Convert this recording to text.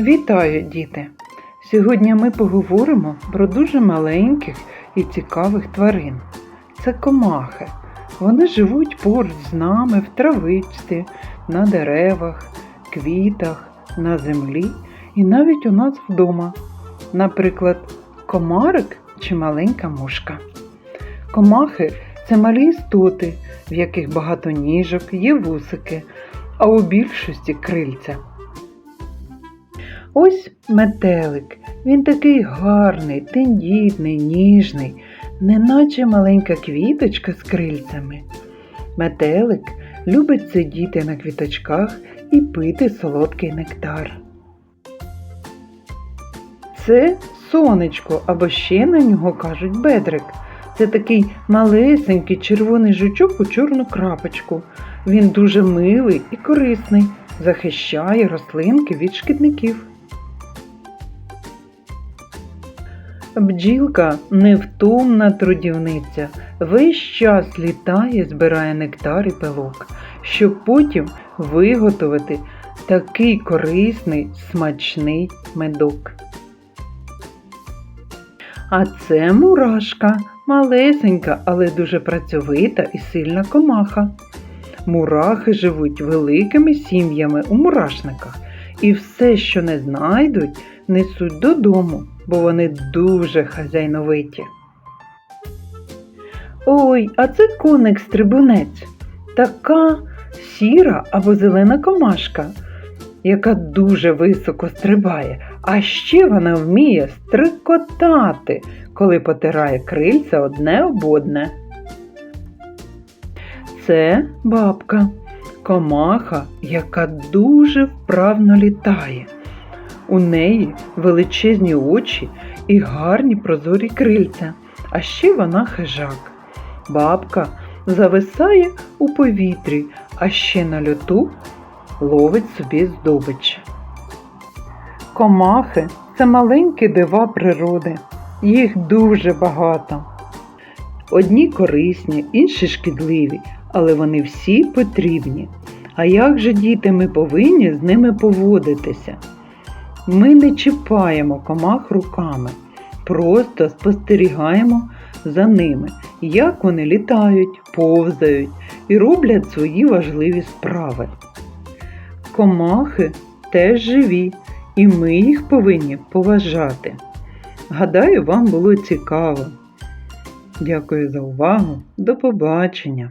Вітаю, діти! Сьогодні ми поговоримо про дуже маленьких і цікавих тварин. Це комахи. Вони живуть поруч з нами в травичці, на деревах, квітах, на землі і навіть у нас вдома. Наприклад, комарик чи маленька мушка. Комахи це малі істоти, в яких багато ніжок, є вусики, а у більшості крильця. Ось метелик. Він такий гарний, тендітний, ніжний, неначе маленька квіточка з крильцями. Метелик любить сидіти на квіточках і пити солодкий нектар. Це сонечко, або ще на нього кажуть бедрик. Це такий малесенький червоний жучок у чорну крапочку. Він дуже милий і корисний, захищає рослинки від шкідників. Бджілка невтомна трудівниця, весь час літає, збирає нектар і пилок, щоб потім виготовити такий корисний, смачний медок. А це мурашка, малесенька, але дуже працьовита і сильна комаха. Мурахи живуть великими сім'ями у мурашниках і все, що не знайдуть, несуть додому, бо вони дуже хазяйновиті. Ой, а це коник-стрибунець, така сіра або зелена комашка, яка дуже високо стрибає, а ще вона вміє стрикотати, коли потирає крильця одне об одне. Це бабка, комаха, яка дуже вправно літає. У неї величезні очі і гарні прозорі крильця, а ще вона хижак. Бабка зависає у повітрі, а ще на льоту ловить собі здобич. Комахи це маленькі дива природи. Їх дуже багато. Одні корисні, інші шкідливі, але вони всі потрібні. А як же, діти, ми повинні з ними поводитися? Ми не чіпаємо комах руками, просто спостерігаємо за ними, як вони літають, повзають і роблять свої важливі справи. Комахи теж живі, і ми їх повинні поважати. Гадаю, вам було цікаво. Дякую за увагу. До побачення!